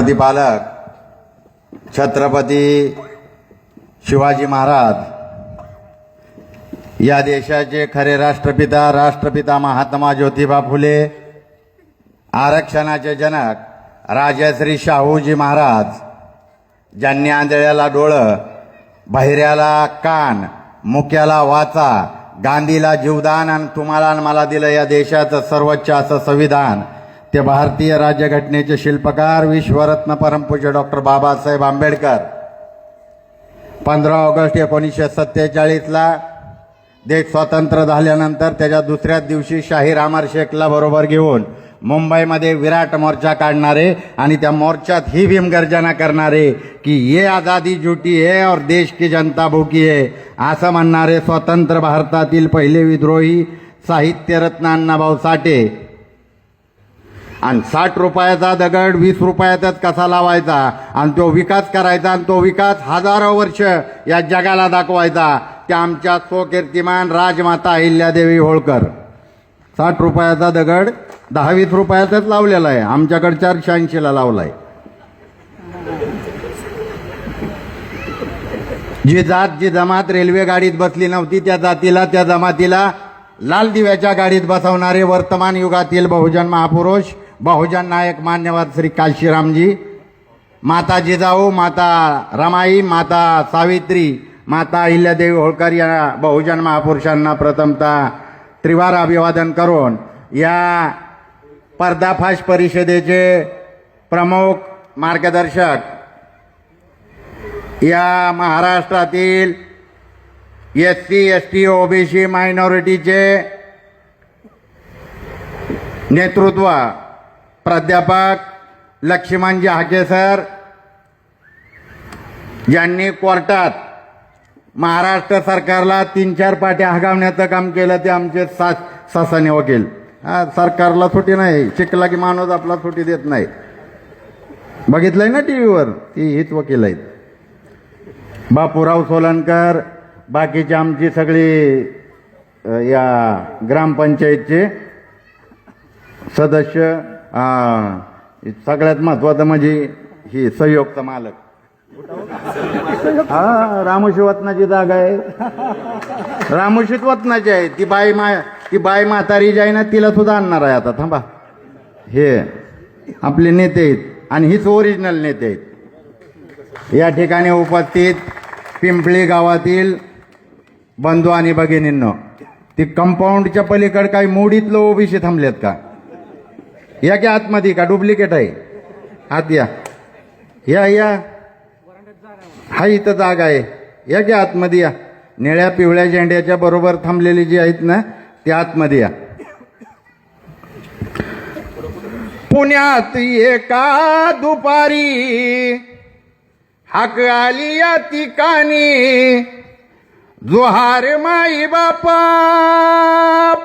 प्रतिपालक छत्रपती शिवाजी महाराज या देशाचे खरे राष्ट्रपिता राष्ट्रपिता महात्मा ज्योतिबा फुले आरक्षणाचे जनक राजश्री शाहूजी महाराज ज्यांनी आंधळ्याला डोळं बहिऱ्याला कान मुक्याला वाचा गांधीला जीवदान आणि तुम्हाला आणि मला दिलं या देशाचं सर्वोच्च असं संविधान ते भारतीय राज्यघटनेचे शिल्पकार विश्वरत्न परमपूज्य डॉक्टर बाबासाहेब आंबेडकर. पंधरा ऑगस्ट एकोणीसशे सत्तेचाळीसला देश स्वतंत्र झाल्यानंतर त्याच्या दुसऱ्याच दिवशी शाहीर अमर शेखला बरोबर घेऊन मुंबईमध्ये विराट मोर्चा काढणारे आणि त्या मोर्चात ही भीमगर्जना करणारे की ये आझादी जुटी आहे और देश की जनता भूकी आहे असं म्हणणारे स्वतंत्र भारतातील पहिले विद्रोही साहित्यरत्न अण्णाभाऊ साठे. आणि साठ रुपयाचा दगड वीस रुपयातच कसा लावायचा? आणि तो विकास करायचा आणि तो विकास हजारो वर्ष या जगाला दाखवायचा. त्या आमच्या स्वकीर्तिमान राजमाता अहिल्यादेवी होळकर. साठ रुपयाचा दगड दहा वीस रुपयातच लावलेला आहे. आमच्याकडे चारशे ऐंशीला लावलाय. जी जात जी जमात रेल्वे गाडीत बसली नव्हती त्या जातीला त्या जमातीला लाल दिव्याच्या गाडीत बसवणारे वर्तमान युगातील बहुजन महापुरुष बहुजन नायक मान्यवर श्री काशीरामजी. माता जिजाऊ माता रमाई माता सावित्री माता अहिल्यादेवी होळकर या बहुजन महापुरुषांना प्रथमतः त्रिवार अभिवादन करून या पर्दाफाश परिषदेचे प्रमुख मार्गदर्शक या महाराष्ट्रातील S C S T OBC मायनॉरिटीचे नेतृत्व प्राध्यापक लक्ष्मणजी हाके सर यांनी कोर्टात महाराष्ट्र सरकारला तीन चार पाट्या हगावण्याचं काम केलं ते आमचे सा सासाने वकील. हा सरकारला सुटी नाही. शिकला की माणूस आपला सुटी देत नाही. बघितलंय ना टी व्हीवर ती हीच वकील आहेत. बापूराव सोलनकर बाकीची आमची सगळी या ग्रामपंचायतचे सदस्य सगळ्यात महत्वाचं म्हणजे ही संयुक्त मालक. हा रामोशी वतनाची जागा आहे. रामोशीत वतनाची आहे. ती बाई मा ती बाई म्हातारी जी आहे ना तिला सुद्धा आणणार आहे आता. थांबा. हे आपले नेते आहेत आणि हीच ओरिजिनल नेते आहेत. या ठिकाणी उपस्थित पिंपळी गावातील बंधू आणि भगिनींनो ती कंपाऊंडच्या पलीकडे काही मोडीतलं ओबीसी थांबलेत का? या की आतमध्ये का? डुप्लिकेट आहे. आत या. या या. हा इथं जागा आहे. या की आतमध्ये या. निळ्या पिवळ्या झेंड्याच्या बरोबर थांबलेली जी आहेत ना ती आतमध्ये या. पुण्यात एका दुपारी हाक आली या तिकानी. जोहार माई बापा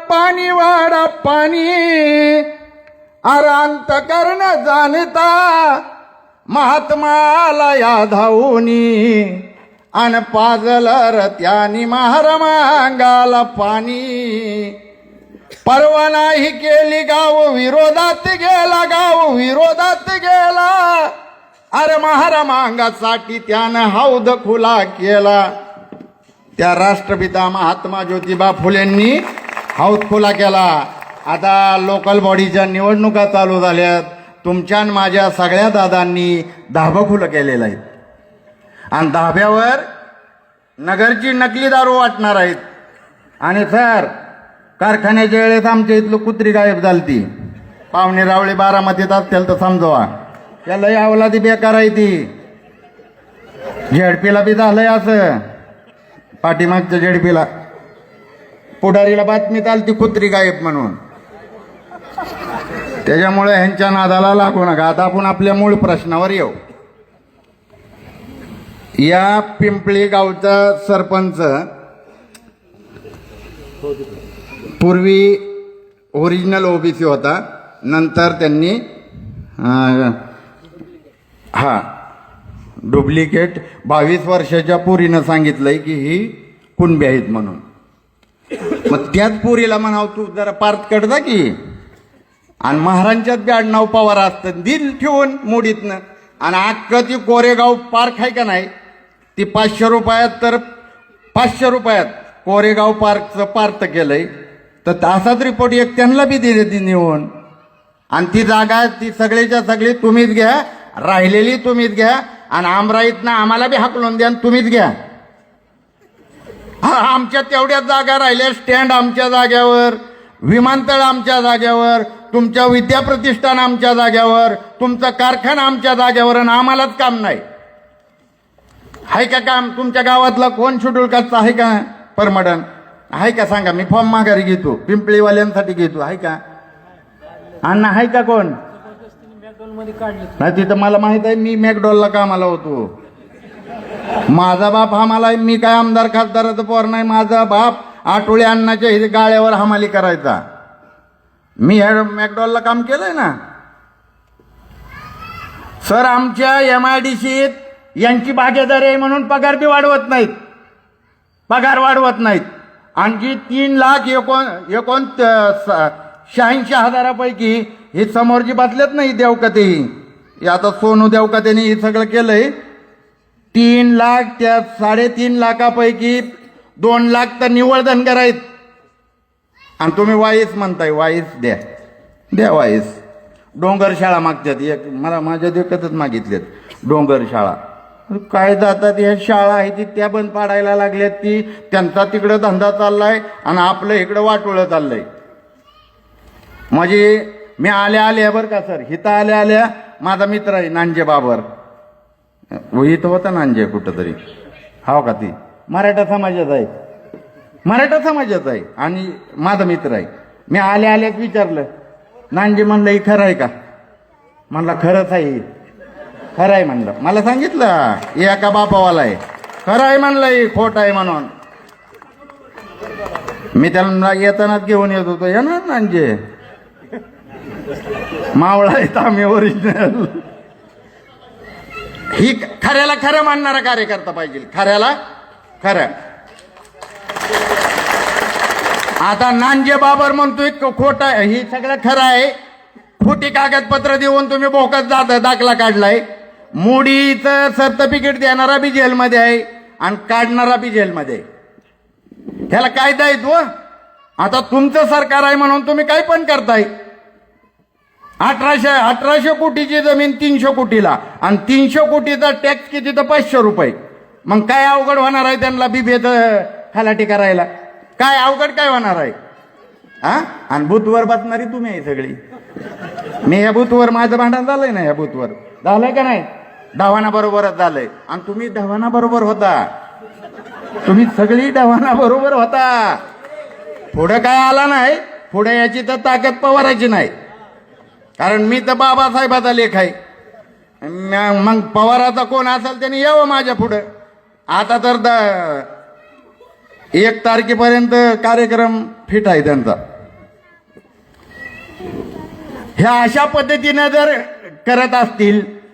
पाणी वाडा पाणी. अरांत कर्ण जाणता महात्माला या धावूनी. अन पाजल रत्यानी महारमांगाला पाणी. परवा नाही केली गाव विरोधात गेला गाव विरोधात गेला. अरे महारामांगासाठी त्यानं हौद खुला केला. त्या राष्ट्रपिता महात्मा ज्योतिबा फुलेंनी हौद खुला केला. आता लोकल बॉडीच्या निवडणुका चालू झाल्यात. तुमच्या आणि माझ्या सगळ्या दादांनी धाबं खुलं केलेलं आहे आणि धाब्यावर नगरची नकली दारू वाटणार आहेत. आणि सर कारखान्याच्या वेळेस आमच्या इथलं कुत्री गायब झालती. पाहुणे रावळे बारामतीत असतील तर समजवा. त्याला यावला ती बेकार आहे ती. झेडपीला बी झालंय असं. पाठीमागच्या झेडपीला. पुढारीला बातमी चालती कुत्री गायब म्हणून. त्याच्यामुळे ह्यांच्या नादाला लागू नका. आता आपण आपल्या मूळ प्रश्नावर येऊ. या पिंपळी गावचा सरपंच पूर्वी ओरिजिनल ओबीसी होता. नंतर त्यांनी हा डुप्लिकेट बावीस वर्षाच्या पुरीनं सांगितलंय की ही कुणबी आहेत म्हणून. मग त्याच पुरीला म्हणाव तू जरा पार्थ कट जा की? आणि महाराजांच्यात बी आडनाव पवार असतं दिल ठेवून मोडीतनं. आणि अख्खं ती कोरेगाव पार्क आहे का नाही ती पाचशे रुपयात तर पाचशे रुपयात कोरेगाव पार्कचं पार्थ केलंय. तर तासाच रिपोर्ट एक त्यांना बी दिले ती नेऊन. आणि ती जागा ती सगळीच्या सगळी तुम्हीच घ्या राहिलेली तुम्हीच घ्या आणि आमराईतनं आम्हाला बी हाकलून द्या आणि तुम्हीच घ्या. हा आमच्या तेवढ्याच जागा राहिल्या स्टँड आमच्या जाग्यावर विमानतळ आमच्या जाग्यावर तुमच्या विद्याप्रतिष्ठान आमच्या जाग्यावर तुमचा कारखाना आमच्या जाग्यावर आणि आम्हालाच काम नाही. आहे का काम? तुमच्या गावातला कोण शेड्यूल कास्टचा आहे का? परमडन. आहे का? सांगा मी फॉर्म माघारी घेतो. पिंपळीवाल्यांसाठी घेतो. आहे का? अण्णा आहे का कोण? नाही तिथं मला माहीत आहे मी मॅकडॉलला कामाला होतो. माझा बाप हा मला मी काय आमदार खासदाराचं पोर नाही माझा बाप आठवले अण्णाच्या गाळ्यावर हमाली करायचा. मी ह्या मॅकडॉलला काम केलंय ना. सर आमच्या एम आय डी सीत यांची भागीदारी आहे म्हणून पगार बी वाढवत नाहीत. पगार वाढवत नाहीत. आणखी तीन लाख एकोण एकोण शहाऐंशी हजारापैकी हे समोरची बसलेत नाही देवकते ही. आता सोनू देवकतेने हे सगळं केलंय. तीन लाख त्या साडेतीन लाखापैकी दोन लाख तर निवळ धनगर आहेत आणि तुम्ही वाईस म्हणताय वाईस द्या. द्या वाईस. डोंगर शाळा मागतात एक मला माझ्या देखतच मागितलेत डोंगर शाळा. काय जातात ह्या शाळा आहे ती त्या बंद पाडायला लागल्यात ती. त्यांचा तिकडं धंदा चाललाय आणि आपलं इकडं वाटोळं चाललंय. म्हणजे मी आल्या आल्या बरं का सर? हिथं आल्या आल्या माझा मित्र आहे नांजे बाबर. इथं होता नांजे कुठं तरी हो का ती? मराठा समाजात आहे. मराठा समाजाचा आहे आणि माझा मित्र आहे. मी आल्या आल्याच विचारलं नानजी म्हणलं ही खरं आहे का? म्हणला खरंच आहे. खरं आहे म्हणलं. मला सांगितलं हे एका बापावाला आहे. खरं आहे म्हणलं हे खोट आहे म्हणून. मी त्यांना येतानाच घेऊन येत होतो येणार ना मावळा आहे आम्ही ओरिजिनल ही खऱ्याला खरं मानणारा कार्यकर्ता पाहिजे. खऱ्याला खरं. आता नांजे बाबर म्हणतोय खोट ही सगळं खरं आहे. खोटी कागदपत्र देऊन तुम्ही बोकत जात दाखला काढलाय. मोडीचं सर्टिफिकेट देणारा बी जेलमध्ये आहे आणि काढणारा बी जेलमध्ये आहे. ह्याला कायदा आहे तो. आता तुमचं सरकार आहे म्हणून तुम्ही काय पण करताय. अठराशे अठराशे कोटीची जमीन तीनशे कोटीला आणि तीनशे कोटीचा टॅक्स किती तर पाचशे रुपये. मग काय अवघड होणार आहे त्यांना बिबेत खलाटी करायला. काय अवघड काय होणार आहे? हा? आणि बूथवर बसणारी तुम्ही आहे सगळी. मी ह्या बूथवर माझं भांडण झालंय ना ह्या बूथवर. झालंय का नाही? धावाना बरोबरच झालंय. आणि तुम्ही धावाना बरोबर होता. तुम्ही सगळी धावाना बरोबर होता. पुढं काय आला नाही पुढे याची तर ताकद पवारायची नाही. कारण मी तर बाबासाहेबाचा लेख आहे. म- मग पवाराचा कोण असेल त्याने यावं माझ्या पुढं. आता तर द एक तारखेपर्यंत कार्यक्रम फिट आहे त्यांचा. ह्या अशा पद्धतीनं जर करत असतील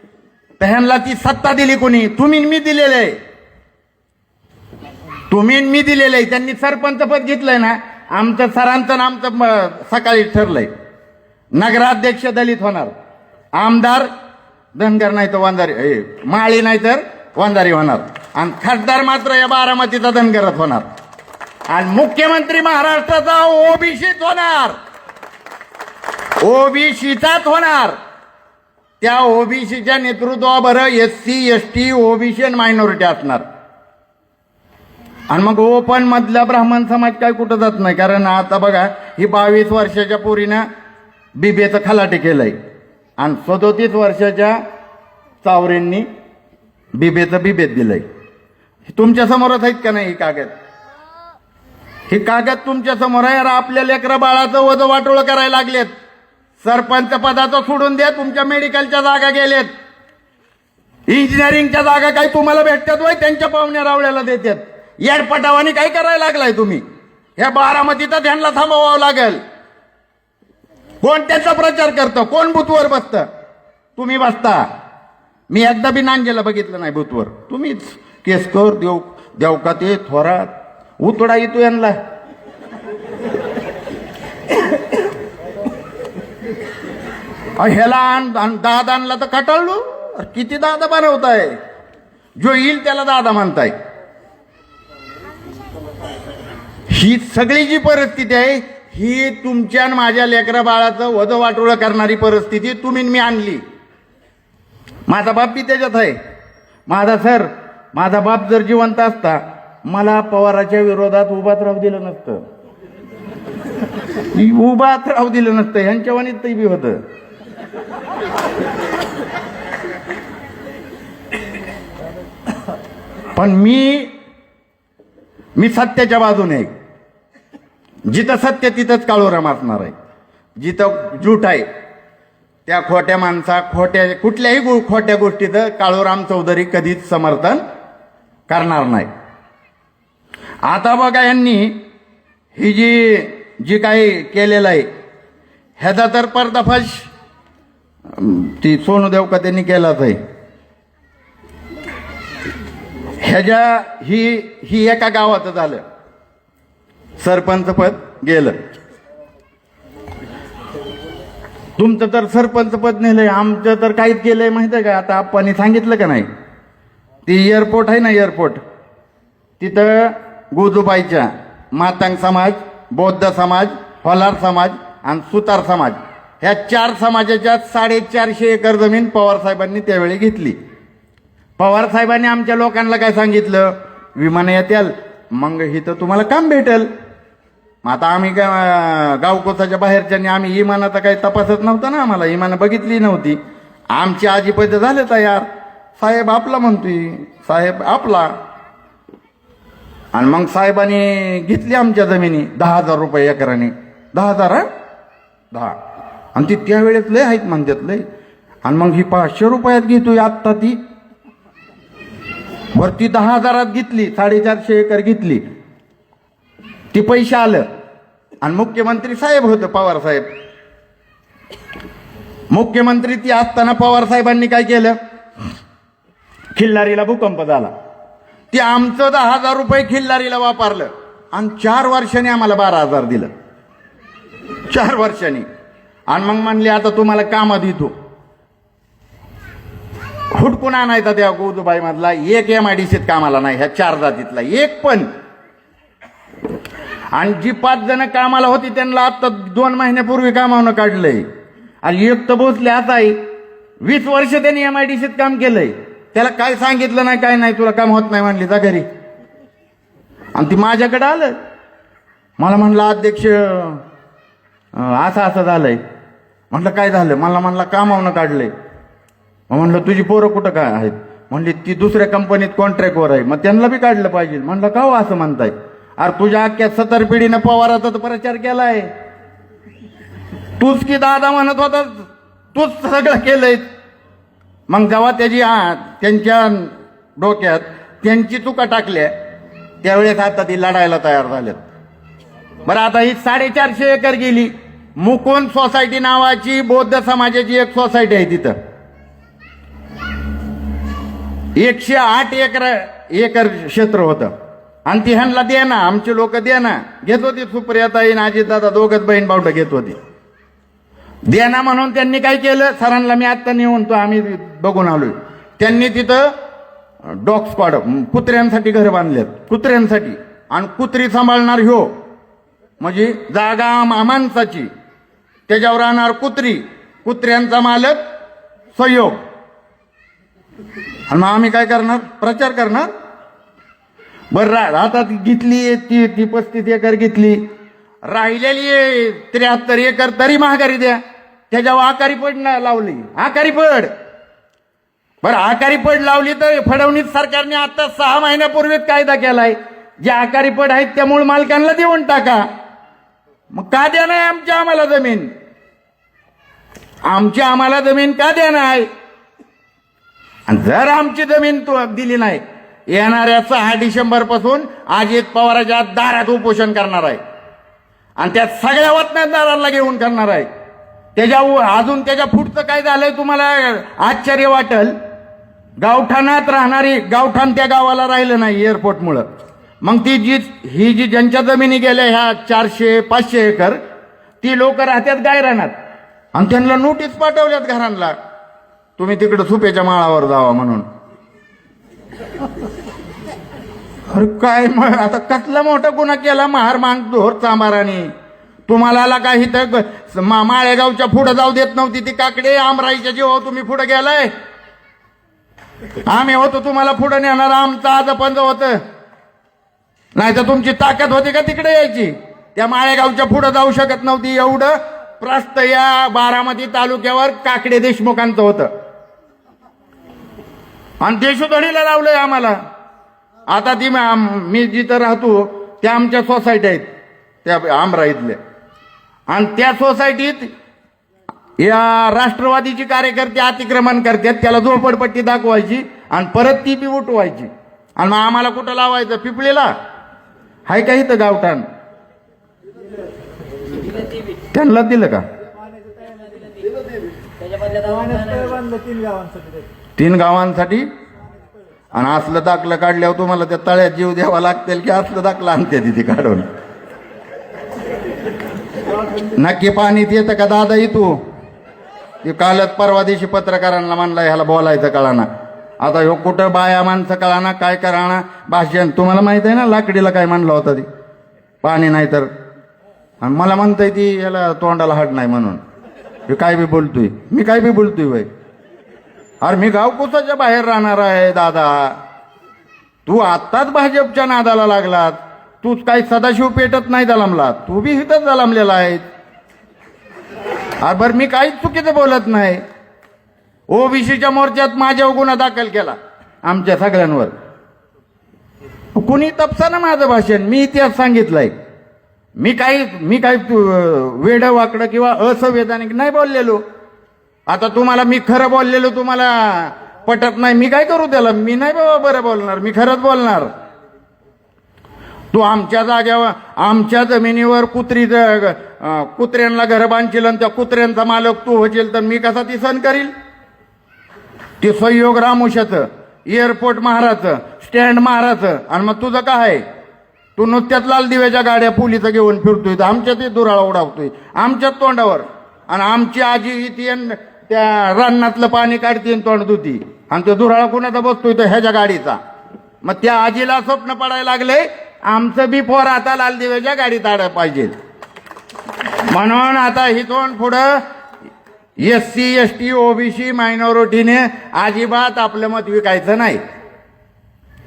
तर ह्यांना ती सत्ता दिली कोणी? तुम्ही मी दिलेलं आहे. तुम्ही मी दिलेलं आहे. त्यांनी सरपंच पद घेतलंय ना आमचं सरांचं आमचं म- सकाळी ठरलंय. नगराध्यक्ष दलित होणार. आमदार धनगर नाही तर वंजारी ए, माळी नाही तर वंजारी होणार. आणि खासदार मात्र या बारामतीचा धनगरच होणार. आणि मुख्यमंत्री महाराष्ट्राचा ओबीसीत होणार. ओबीसीचाच होणार. त्या ओबीसीच्या नेतृत्वावर S C S T OBC आणि मायनॉरिटी असणार. आणि मग ओपन मधला ब्राह्मण समाज काय कुठं जात नाही? कारण आता बघा ही बावीस वर्षाच्या पोरीनं बिबेचं खलाटी केलंय. आणि सदोतीस वर्षाच्या चावरेंनी बिबेचं बिबेत दिलंय. तुमच्या समोरच आहेत का नाही ही कागद? हे कागद तुमच्यासमोर आहे. आपल्या लेकरा बाळाचं वज वाटोळ करायला लागलेत. सरपंच पदाचं सोडून द्या तुमच्या मेडिकलच्या जागा गेलेत. इंजिनिअरिंगच्या जागा काही तुम्हाला भेटतात वय त्यांच्या पाहुण्या रावळ्याला देतात. येडपटावानी काय करायला लागलाय तुम्ही? ह्या बारामतीचा ध्यानला थांबवावं लागेल. कोण त्याचा प्रचार करतं? कोण बुथवर बसतं? तुम्ही बसता. मी एकदा बी नांगेला बघितलं नाही बुथवर. तुम्हीच केसकर देव देवकाते थोरात. उतडा येतो यांना. ह्याला आण दाद आणला तर कटाळलो. किती दादा बनवताय? जो येईल त्याला दादा म्हणताय. ही सगळी जी परिस्थिती आहे ही तुमच्या आणि माझ्या लेकरा बाळाचं वध वाटोळं करणारी परिस्थिती तुम्ही मी आणली. माझा बाप बी त्याच्यात आहे. माझा सर माझा बाप जर जिवंत असता मला पवाराच्या विरोधात उभात राहू दिलं नसतं. उभात राहू दिलं नसतं ह्यांच्या वाणीत ते बी होतं. पण मी मी सत्याच्या बाजूने आहे. जिथं सत्य तिथंच काळोराम असणार आहे. जिथं झूट आहे त्या खोट्या माणसा खोट्या कुठल्याही गो- खोट्या गोष्टीचं काळोराम चौधरी कधीच समर्थन करणार नाही. आता बघा यांनी ही जी जी काही केलेलं आहे ह्याचा तर पर्दाफाश ती सोनू देवका त्यांनी केलाच आहे. ह्याच्या ही ही एका गावाचं झालं. सरपंच पद गेलं. तुमचं तर सरपंच पद नेलंय आमचं तर काहीच केलंय माहिती आहे का? आता आपण सांगितलं का नाही? ती एअरपोर्ट आहे ना एअरपोर्ट तिथं गोजूबाईच्या मातांग समाज बौद्ध समाज होलार समाज आणि सुतार समाज. ह्या चार समाजाच्या साडेचारशे एकर जमीन पवार साहेबांनी त्यावेळी घेतली. पवार साहेबांनी आमच्या लोकांना काय सांगितलं? विमान येत्याल मग इथं तुम्हाला काम भेटेल. मग आता आम्ही गा गावकोसाच्या बाहेरच्यानी आम्ही इमानाचा काही तपासत नव्हतं ना आम्हाला इमानं बघितली नव्हती. आमची आजी पैसे झाले तयार. साहेब आपला म्हणतोय साहेब आपला. आणि मग साहेबांनी घेतली आमच्या जमिनी दहा हजार रुपये एकराने. दहा हजार हा? दहा. आणि ती त्यावेळेस लय आहेत म्हणतात लय. आणि मग ही पाचशे रुपयात घेतोय आत्ता ती. बरं ती दहा हजारात घेतली साडेचारशे एकर घेतली. ती पैसे आलं. आणि मुख्यमंत्री साहेब होतं पवार साहेब. मुख्यमंत्री ती असताना पवार साहेबांनी काय केलं? खिल्लारीला भूकंप झाला. ते आमचं दहा हजार रुपये खिल्लारीला वापरलं आणि चार वर्षांनी आम्हाला बारा हजार दिलं. चार वर्षांनी. आणि मग म्हणले आता तुम्हाला कामात येतो हुडकून आणायचा त्या गोदूबाई मधला एक एम आय डी सीत कामाला नाही ह्या चार जातीतला. एक पण. आणि जी पाच जण कामाला होती त्यांना आता दोन महिन्यापूर्वी कामावनं काढलंय. आणि एक तर भोसले आता आहे. वीस वर्ष त्यांनी एम आय डी सीत काम केलंय. त्याला काय सांगितलं नाही काय नाही तुला काम होत नाही म्हणली जा घरी. आणि ती माझ्याकडे आलं. मला म्हणलं अध्यक्ष असं असं झालंय. म्हटलं काय झालं? मला म्हणला कामावनं काढलंय. मग म्हणलं तुझी पोरं कुठं काय आहेत? म्हणली ती दुसऱ्या कंपनीत कॉन्ट्रॅक्टवर आहे. मग त्यांना बी काढलं पाहिजे. म्हणलं का हो असं म्हणताय? अरे तुझ्या अख्ख्या सतर पिढीनं पवाराचा तर प्रचार केलाय. तूच की दादा म्हणत होता तूच सगळं केलंय. मग जेव्हा त्याची आ- त्यांच्या डोक्यात त्यांची चुका टाकल्या त्यावेळेस आता ती लढायला तयार झाल्यात. बरं आता ही साडेचारशे एकर गेली. मुकुंद सोसायटी नावाची बौद्ध समाजाची एक सोसायटी आहे तिथं. एकशे आठ एकर एकर क्षेत्र होतं. आणि ती ह्यांना दे ना आमचे लोक दे ना घेत होती सुप्रियाताई आणि दादा दोघच बहीण भावंड घेत होती. देना म्हणून त्यांनी काय केलं? सरांना मी आत्ता नेऊन तो आम्ही बघून आलोय. त्यांनी तिथं डॉग स्क्वॉड कुत्र्यांसाठी घर बांधलेत. कुत्र्यांसाठी. आणि कुत्री सांभाळणार ह्यो. म्हणजे जागा मा- माणसाची. त्याच्यावर राहणार कुत्री. कुत्र्यांचा मालक सहयोग आणि मग आम्ही काय करणार? प्रचार करणार? बरं राहतात घेतली ती ती पस्तीस एकर घेतली. राहिलेली त्र्याहत्तर एकर तरी महागारी द्या. त्याच्यावर आकारी पड ना लावली. आकारी पड. बरं आकारी पड लावली तर फडणवीस सरकारने आता सहा महिन्यापूर्वीच कायदा केलाय. जे आकारी पड आहेत त्या मूळ मालकांना देऊन टाका. मग का द्या नाही आमच्या आम्हाला जमीन? आमची आम्हाला जमीन का द्या नाही जर आमची जमीन तू दिली नाही येणाऱ्या सहा डिसेंबरपासून अजित पवाराच्या दारात उपोषण करणार आहे. आणि त्या सगळ्या वतनादारांना घेऊन करणार आहे. त्याच्या अजून त्याच्या पुढचं काय झालंय तुम्हाला आश्चर्य वाटल. गावठाणात राहणारी गावठाण त्या गावाला राहिलं नाही एअरपोर्टमुळं मग ती जी ही जी ज्यांच्या जमिनी गेल्या ह्या चारशे पाचशे एकर ती लोक राहतात गायरानात. आणि त्यांना नोटीस पाठवल्यात घरांना. तुम्ही तिकडे सुपेच्या माळावर जावा म्हणून. अरे काय मग आता कसला मोठा गुन्हा केला महार मांग धोर चांबाराने. तुम्हाला काही तर मा- माळेगावच्या पुढं जाऊ देत नव्हती ती काकडे आमराईच्या जीव तुम्ही पुढे गेलाय. आम्ही होतो तुम्हाला पुढे नेणार आमचं आज पंज होत. नाही तर तुमची ताकद होती का तिकडे यायची? त्या माळेगावच्या पुढे जाऊ शकत नव्हती एवढं. प्रस्त या बारामती तालुक्यावर काकडे देशमुखांचं होतं. आणि देशोधडीला लावलंय आम्हाला. आता ती मी जिथं राहतो त्या आमच्या सोसायटी आहेत. त्या आमरा इथल्या. आणि त्या सोसायटीत या राष्ट्रवादीची कार्यकर्ते अतिक्रमण करतात त्याला झोपडपट्टी दाखवायची आणि परत ती बी उठवायची. आणि मग आम्हाला कुठं लावायचं? पिपळीला? हाय का इथं गावठाण? त्यांना दिलं का? तीन गावांसाठी? आणि असलं दाखलं काढल्यावर तुम्हाला त्या तळ्यात जीव द्यावा लागतील की असलं दाखलं आणते तिथे काढून. नक्की पाणी येतं का दादा तू ते कालच परवा दिवशी पत्रकारांना म्हणला ह्याला बोलायचं कळाना. आता ह्यो कुठं बाया माणसं कळाना काय कराना भाषण तुम्हाला माहीत आहे ना लाकडीला काय म्हणलं होतं ती? पाणी नाही तर. आणि मला म्हणतंय ती याला तोंडाला हाड नाही म्हणून. हे काय बी बोलतोय? मी काय बी बोलतोय बाई अरे मी गावकोसाच्या बाहेर राहणार आहे दादा. तू आत्ताच भाजपच्या नादाला लागलात तू काही सदाशिव पेटत नाही जलमला तू बी इथंच जलमलेला आहे अरे बरं मी काहीच चुकीचं बोलत नाही. ओबीसीच्या मोर्चात माझ्यावर गुन्हा दाखल केला आमच्या सगळ्यांवर. कुणी तपसानं माझं भाषण? मी इतिहास सांगितलंय. मी काही मी काही वेड वाकडं किंवा असंवैधानिक नाही बोललेलो. आता तुम्हाला मी खरं बोललेलो तुम्हाला पटत नाही. मी काय करू त्याला? मी नाही बाबा बरं बोलणार. मी खरंच बोलणार. तू आमच्या जाग्यावर आमच्या जमिनीवर कुत्री कुत्र्यांना घर बांधशील आणि त्या कुत्र्यांचा मालक तू होशील तर मी कसा ती सण करील? ते संयोग रामुशाचं एअरपोर्ट महाराचं स्टँड महाराचं आणि मग तुझं काय आहे? तू नुसत्याच लाल दिव्याच्या गाड्या पुलीचं घेऊन फिरतोय. तर आमच्या ते दुराळा उडावतोय. आमच्याच तोंडावर. आणि आमची आजी इथे अन त्या रानातलं पाणी काढते तोंड धुती. आणि तो धुराळा कोणाचा बसतोय तो ह्याच्या गाडीचा. मग त्या आजीला स्वप्न पडायला लागले आमचं बी फोर आता लाल दिव्याच्या गाडीत आड पाहिजे. म्हणून आता हिथून पुढं S C S T OBC मायनॉरिटीने अजिबात आपलं मत विकायचं नाही.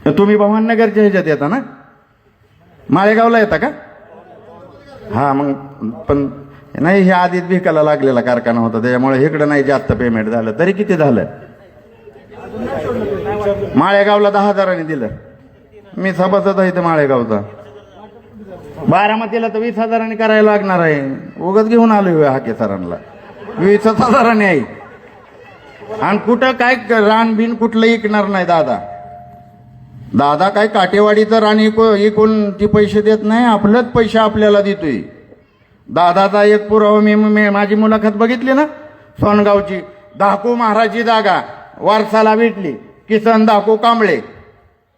तर तुम्ही भवाननगरच्या ह्याच्यात येता ना? माळेगावला येता का? हा मग पण नाही हे आधीच भिकाला लागलेला कारखाना होता त्याच्यामुळे इकडं नाही जास्त पेमेंट झालं तरी किती झालं? माळेगावला दहा हजारांनी दिलं. मी सभासद आहे तर माळेगावचा. बारामतीला तर वीस हजारांनी करायला लागणार आहे. उगच घेऊन आलो हाके सरांना. वीस हजारांनी आहे. आणि कुठं काय रान बिन कुठलं इकणार नाही दादा. दादा काय काटेवाडीचं रान इकू इकून ती पैसे देत नाही आपलंच पैसे आपल्याला देतोय. दादाचा एक पुरावा मी मी- माझी मुलाखत बघितली ना? सोनगावची. दाकू महाराजची जागा. वारसाला भेटली. किसन दाखू कांबळे.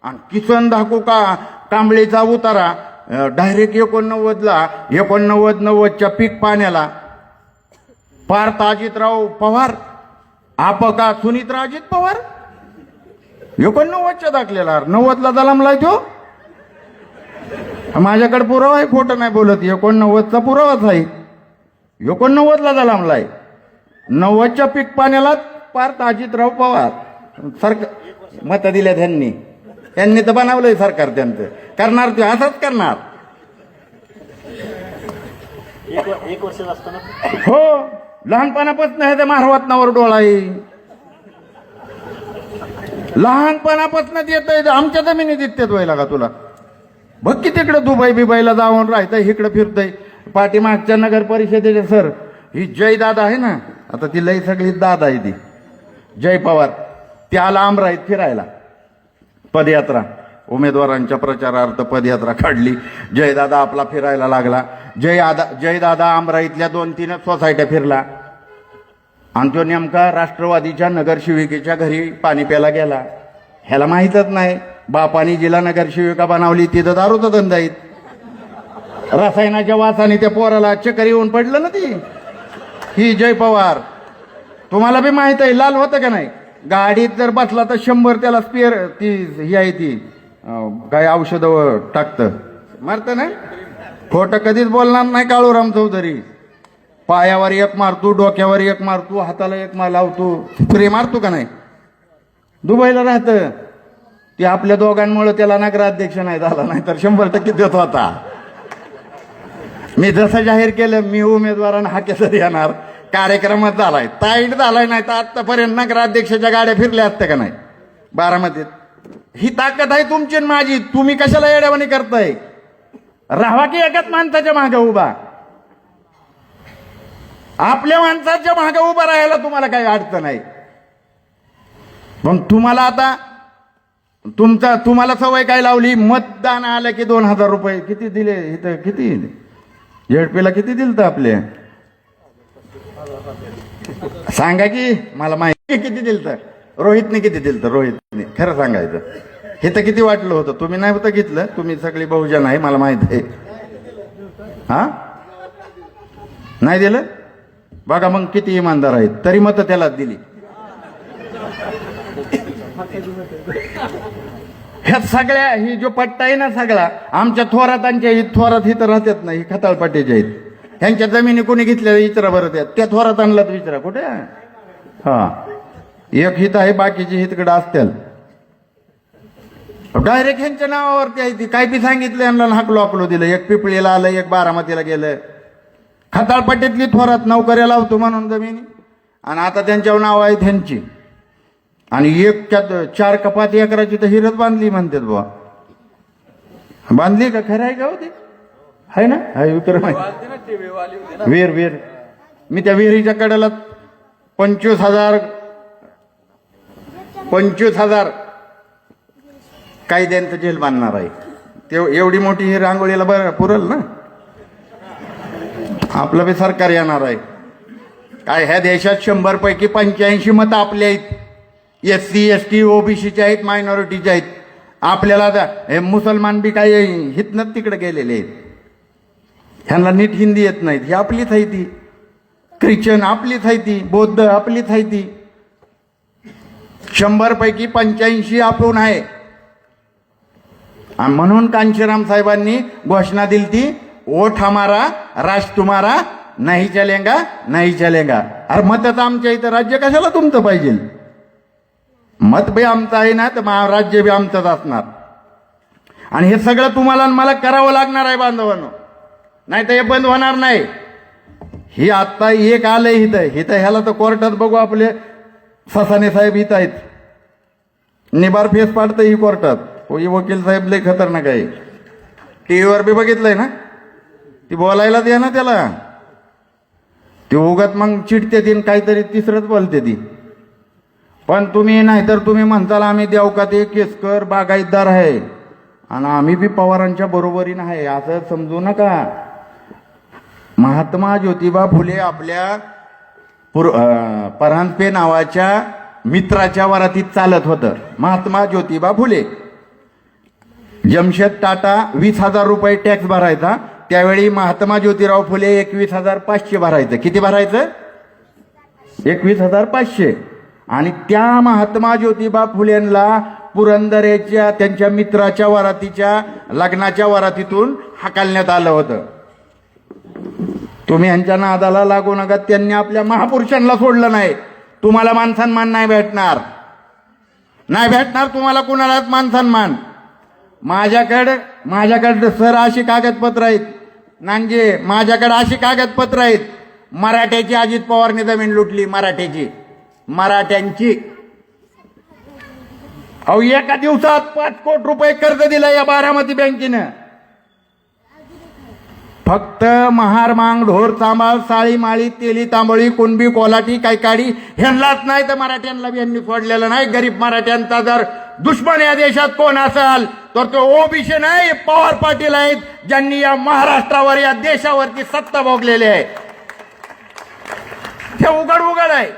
आणि किसन दाकू का कांबळेचा उतारा डायरेक्ट एकोणनव्वदला एकोणनव्वद नव्वदच्या पीक पाण्याला. पार्थ अजितराव पवार आपका सुनीतराव अजित पवार? एकोणनव्वदच्या दाखलेला. नव्वदला जलमलाय तो. माझ्याकडे पुरावा आहे खोटं नाही बोलत. एकोणनव्वदचा पुरावाच आहे. एकोणनव्वदला जलमलाय नव्वदच्या पीक पाण्याला पार्थ अजितराव पवार सरकार मत दिल्या त्यांनी त्यांनी तर बनवलंय सरकार त्यांचं. करणार ते असंच करणार. एक वर्ष असताना? हो. लहानपणापासून ह्याच्या मारवातनावर डोळा आहे. लहानपणापासून येत आहे आमच्या जमिनीत इत्यात व्हायला का तुला? बघ की तिकडं दुबई बिबाईला जाऊन राहतंय इकडं फिरतंय. पाठीमागच्या नगर परिषदेचे सर ही जय दादा आहे ना आता ती लई सगळी दादा आहे ती. जय पवार. त्या लांब राहीत फिरायला. पदयात्रा. उमेदवारांच्या प्रचारार्थ पदयात्रा काढली. जयदादा आपला फिरायला लागला. जय आदा जयदादा आमराईतल्या दोन तीनच सोसायट्या फिरला. आणि तो नेमका राष्ट्रवादीच्या नगरसेविकेच्या घरी पाणी प्यायला गेला. ह्याला माहीतच नाही. बापानी नगर नगरसेविका बनवली तिथं दारूचा धंदा आहेत रसायनाच्या वासाने त्या पोराला चक्कर येऊन पडलं ना ती. ही जय पवार. तुम्हाला बी माहीत आहे लाल होतं का नाही? गाडीत जर बसला तर शंभर त्याला स्पेअर ती ही आहे ती काय औषधं टाकतं. मारतं ना? खोटं कधीच बोलणार नाही काळूराम चौधरी. पायावर एक मारतो डोक्यावर एक मारतो हाताला एक मार लावतो. स्प्रे मारतो का नाही? दुबईला राहतं. ते आपल्या दोघांमुळे त्याला नगराध्यक्ष नाही झाला नाही तर शंभर टक्के देत होता. मी जसं जाहीर केलं मी उमेदवारांना हा केसर येणार. कार्यक्रमात झालाय. ताईट झालाय नाही तर आत्तापर्यंत नगराध्यक्षाच्या गाड्या फिरल्या असत्या का नाही? बारामतीत. ही ताकद आहे तुमची आणि माझी. तुम्ही कशाला येड्यावानी करताय? राहा की एकाच माणसाच्या मागे उभा. आपल्या माणसाच्या मागे उभा राहायला तुम्हाला काही अडचण आहे पण तुम्हाला आता तुमचा तुम्हाला सवय काय लावली? मतदान आलं की दोन हजार रुपये. किती दिले इथं? किती? झेडपीला किती दिलं तर आपले? सांगा की मला माहिती किती दिलं तर रोहितने किती दिलं तर रोहितने. खरं सांगायचं. हे तर किती वाटलं होतं? तुम्ही नाही होतं घेतलं तुम्ही सगळी बहुजन आहे मला माहीत आहे. हा? नाही दिलं? बघा मग किती इमानदार आहेत. तरी मत त्याला दिली. ह्या सगळ्या ही जो पट्टा आहे ना सगळा आमच्या थोरातांच्या ही थोरात इथं राहतात ना ही खताळपाटीच्या आहेत ह्यांच्या जमिनी कोणी घेतल्या इचरा भरत त्या त्या थोरात आणलात विचारा कुठे? हा. एक हित आहे बाकीचे हितकडे असतील. डायरेक्ट ह्यांच्या नावावरती आहे ती. काय बी सांगितलं यांना हाकलो हाकलो दिलं. एक पिपळीला आलं एक बारामतीला गेलं. खताळपट्टीतली थोरात नोकऱ्या लावतो म्हणून जमिनी. आणि आता त्यांच्यावर नाव आहे त्यांची आणि एक त्यात चार कपात एकराची तर हिरत बांधली म्हणतात बुवा. बांधली का? खरं आहे का होते आहे ना? आहे विक्रम आहे. वेर वेर. मी त्या विहिरीच्या कडेला पंचवीस हजार पंचवीस हजार कायद्यांचं जेल बांधणार आहे. ते एवढी मोठी ही रांगोळीला बरं पुरल ना? आपलं बी सरकार येणार आहे. काय ह्या देशात शंभर पैकी पंच्याऐंशी मतं आपले आहेत. एस सी एस टी ओबीसीचे आहेत मायनॉरिटीचे आहेत. आपल्याला आता हे मुसलमान बी काही हितनच तिकडे गेलेले आहेत. ह्यांना नीट हिंदी येत नाहीत. ही आपलीच आहे ती. ख्रिश्चन आपलीच आहे ती. बौद्ध आपलीच आहे ती. शंभरपैकी पंच्याऐंशी आपण आहे. म्हणून कांशीराम साहेबांनी घोषणा दिली ती ओठ हमारा राज तुम्हारा नाही चलेगा नाही चलेगा. अरे मतच आमच्या इथं राज्य कशाला तुमचं पाहिजे? मत बी आमचं आहे ना तर महाराज्य बी आमचंच असणार. आणि हे सगळं तुम्हाला आणि मला करावं लागणार आहे बांधवांनो. नाही तर हे बंद होणार नाही. ही आत्ता एक आलंय इथं. इथं ह्याला तर कोर्टात बघू आपले ससाने साहेब इथं आहेत. निबार फेस पाडतं ही कोर्टात. हो, ही वकील साहेब लय खतरनाक आहे. टी व्हीवर बी बघितलंय ना? ती बोलायला द्या ना त्याला. ती उगत मग चिडते तीन काहीतरी तिसरंच बोलते ती. पण तुम्ही नाहीतर तुम्ही म्हणताल आम्ही देव केसकर बागायतदार आहे. आणि आम्ही बी पवारांच्या बरोबरीनं आहे असं समजू नका. महात्मा ज्योतिबा फुले आपल्या पुर परांपे नावाच्या मित्राच्या वरातीत चालत होतं. महात्मा ज्योतिबा फुले. जमशेद टाटा वीस हजार रुपये टॅक्स भरायचा त्यावेळी महात्मा ज्योतिराव फुले एकवीस हजार पाचशे भरायचं. किती भरायचं? एकवीस हजार पाचशे. आणि त्या महात्मा ज्योतिबा फुलेंना पुरंदरेच्या त्यांच्या मित्राच्या वरातीच्या लग्नाच्या वरातीतून हाकालण्यात आलं होतं. तुम्ही यांच्या नादाला लागू नका त्यांनी आपल्या महापुरुषांना सोडलं नाही. तुम्हाला मान सन्मान नाही भेटणार. नाही भेटणार तुम्हाला कुणालाच मान सन्मान. माझ्याकडं सर अशी कागदपत्र आहेत. नांजे माझ्याकडं अशी कागदपत्र आहेत. मराठ्याची अजित पवारने जमीन लुटली मराठ्याची. मराठ्यांची. अहो एका दिवसात पाच कोटी रुपये कर्ज दिलं या बारामती बँकेनं. फक्त महार मांग ढोर चांबाळ साळी माळी तेली तांबळी कुणबी कोलाटी कायकाडी ह्यांनाच नाही तर मराठ्यांना बी यांनी सोडलेलं नाही. गरीब मराठ्यांचा जर दुश्मन या देशात कोण असाल तर तो ओबीसी नाही पवार पाटील आहेत ज्यांनी या महाराष्ट्रावर या देशावरती सत्ता भोगलेली आहे. हे उघड उघड आहे.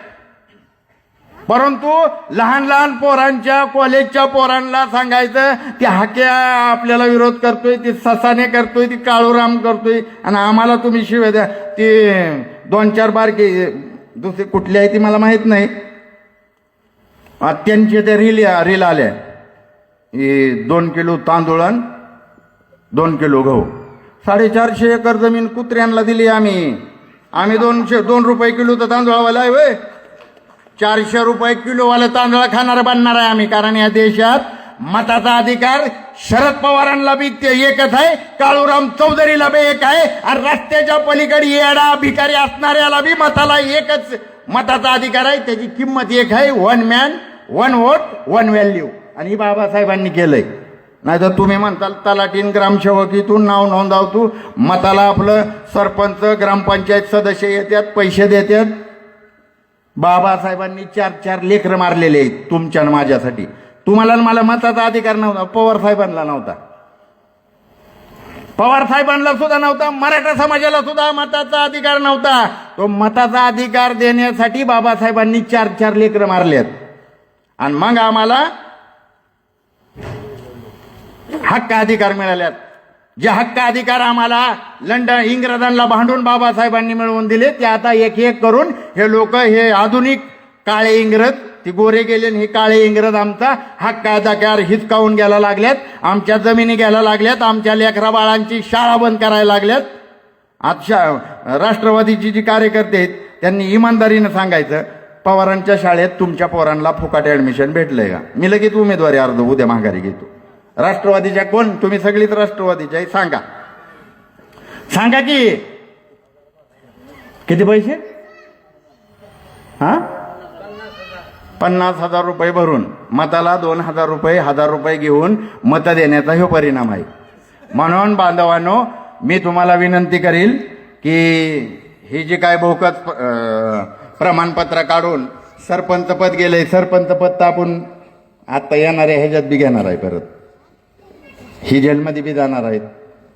परंतु लहान लहान पोरांच्या कॉलेजच्या पोरांना सांगायचं ते हाक्या आपल्याला विरोध करतोय ती ससाने करतोय ती काळूराम करतोय आणि आम्हाला तुम्ही शिवाय द्या. ते दोन चार बारके दुसरी कुठली आहे ती मला माहीत नाही. त्यांचे ते रील रील आले दोन किलो तांदूळ आणि दोन किलो गहू. साडेचारशे एकर जमीन कुत्र्यांना दिली आम्ही. आम्ही दोनशे दोन रुपये किलो तर तांदूळवाला आहे वय चारशे रुपये किलोवाला तांदळ खाणार बनणार आहे आम्ही कारण या देशात मताचा अधिकार शरद पवारांना बी ते एकच आहे काळूराम चौधरीला बी एक आहे आणि रस्त्याच्या पलीकडे येडा भिकारी असणाऱ्याला बी मताला एकच मताचा अधिकार आहे त्याची किंमत एक आहे one man one vote one value आणि बाबासाहेबांनी केलंय. नाही तर तुम्ही म्हणताल तलाटीन ग्रामसेवकीतून नाव नोंदवतो मताला आपलं सरपंच ग्रामपंचायत सदस्य येतात पैसे देतात बाबासाहेबांनी चार चार लेकरं मारलेले आहेत तुमच्या आणि माझ्यासाठी. तुम्हाला आणि मला मताचा अधिकार नव्हता पवार साहेबांना नव्हता. पवार साहेबांना सुद्धा नव्हता मराठा समाजाला सुद्धा मताचा अधिकार नव्हता. तो मताचा अधिकार देण्यासाठी बाबासाहेबांनी चार चार लेकरं मारलेत. आणि मग आम्हाला हक्क अधिकार मिळाल्यात. जे हक्क अधिकार आम्हाला लंडन इंग्रजांना भांडून बाबासाहेबांनी मिळवून दिले ते आता एक एक करून हे लोक हे आधुनिक काळे इंग्रज ती गोरे गेले आणि हे काळे इंग्रज आमचा हक्क अधिकार हिचकावून घ्यायला लागल्यात आमच्या जमिनी घ्यायला लागल्यात आमच्या लेकरा बाळांची शाळा बंद करायला लागल्यात. आजच्या राष्ट्रवादीची जी कार्यकर्ते आहेत त्यांनी इमानदारीनं सांगायचं पवारांच्या शाळेत तुमच्या पोरांना फुकाट ॲडमिशन भेटलंय का? मी लगेच उमेदवारी अर्ज उद्या माघारी घेतो. राष्ट्रवादीच्या कोण? तुम्ही सगळीच राष्ट्रवादीच्या आहे सांगा. सांगा की. किती पैसे? हा? पन्नास हजार रुपये भरून मताला दोन हजार रुपये हजार रुपये घेऊन मतं देण्याचा हा परिणाम आहे. म्हणून बांधवांनो मी तुम्हाला विनंती करील की ही जी काय भोकच प्रमाणपत्र काढून सरपंच पद गेले सरपंच पद तर आपण आता येणारे ह्याच्यात बी घेणार आहे परत. ही जेलमध्ये बी जाणार आहेत.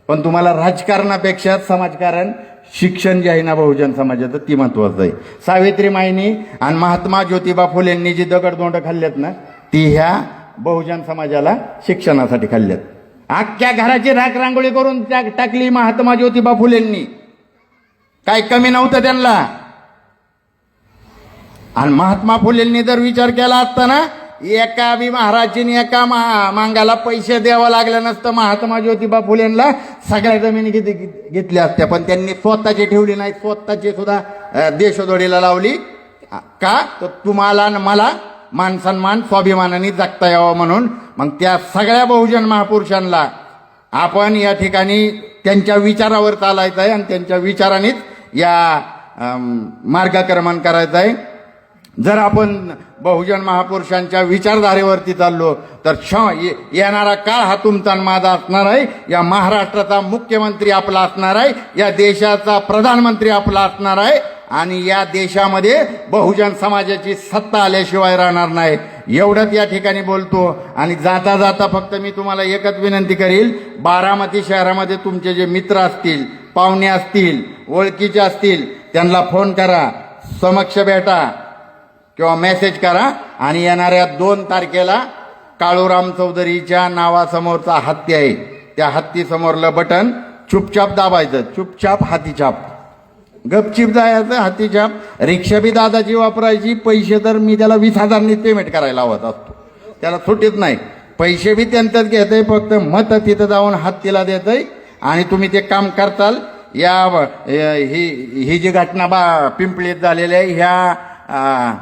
पण तुम्हाला राजकारणापेक्षा समाजकारण शिक्षण जे आहे ना बहुजन समाजाचं ती महत्वाचं आहे. सावित्री मायनी आणि महात्मा ज्योतिबा फुलेंनी जी दगडदोंड खाल्ल्यात ना ती ह्या बहुजन समाजाला शिक्षणासाठी खाल्ल्यात अख्ख्या घराची राख रांगोळी करून टाकली महात्मा ज्योतिबा फुलेंनी. काय कमी नव्हतं त्यांना. आणि महात्मा फुलेंनी जर विचार केला असताना एका बी महाराजीने एका मा- मांगाला पैसे द्यावं लागलं नसतं महात्मा ज्योतिबा फुलेंना. सगळ्या जमिनी घेत- घेतल्या असत्या पण त्यांनी स्वतःची ठेवली नाही. स्वतःची सुद्धा देशोदोडीला लावली. का? तर तुम्हाला आणि मला मान सन्मान स्वाभिमानाने जगता यावं म्हणून. मग त्या सगळ्या बहुजन महापुरुषांना आपण या ठिकाणी त्यांच्या विचारावर चालायचं आहे आणि त्यांच्या विचारानेच या मार्गक्रमण करायचं आहे. जर आपण बहुजन महापुरुषांच्या विचारधारेवरती चाललो तर क्ष ये- येणारा काळ हा तुमचा माझा असणार आहे. या महाराष्ट्राचा मुख्यमंत्री आपला असणार आहे. या देशाचा प्रधानमंत्री आपला असणार आहे. आणि या देशामध्ये बहुजन समाजाची सत्ता आल्याशिवाय राहणार नाही. एवढंच या ठिकाणी बोलतो. आणि जाता जाता फक्त मी तुम्हाला एकच विनंती करील. बारामती शहरामध्ये तुमचे जे मित्र असतील पाहुणे असतील ओळखीचे असतील त्यांना फोन करा. समक्ष भेटा. किंवा मेसेज करा आणि येणाऱ्या दोन तारखेला काळूराम चौधरीच्या नावासमोरचा हत्ती आहे. त्या हत्तीसमोरलं बटन चुपचाप दाबायचं. चुपचाप हातीछाप गपचिप जायचं हातीछाप रिक्षा बी दादाची वापरायची. पैसे तर मी त्याला वीस हजारनी पेमेंट करायला हवत असतो. त्याला सुटीत नाही. पैसे बी त्यांच्यात घेत आहे फक्त मत तिथं जाऊन हत्तीला देत आहे आणि तुम्ही ते काम करताल. या ही ही जी घटना बा पिंपळीत झालेली आहे ह्या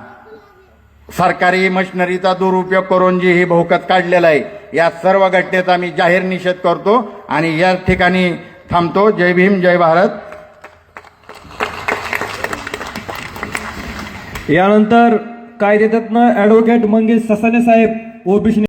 सरकारी मशिनरीचा दुरुपयोग करून जी ही भोकत काढलेला आहे या सर्व घटनेचा मी जाहीर निषेध करतो आणि या ठिकाणी थांबतो. जय भीम जय भारत. यानंतर कायदेतज्ञ ॲडव्होकेट मंगेश ससाने साहेब ओबीसी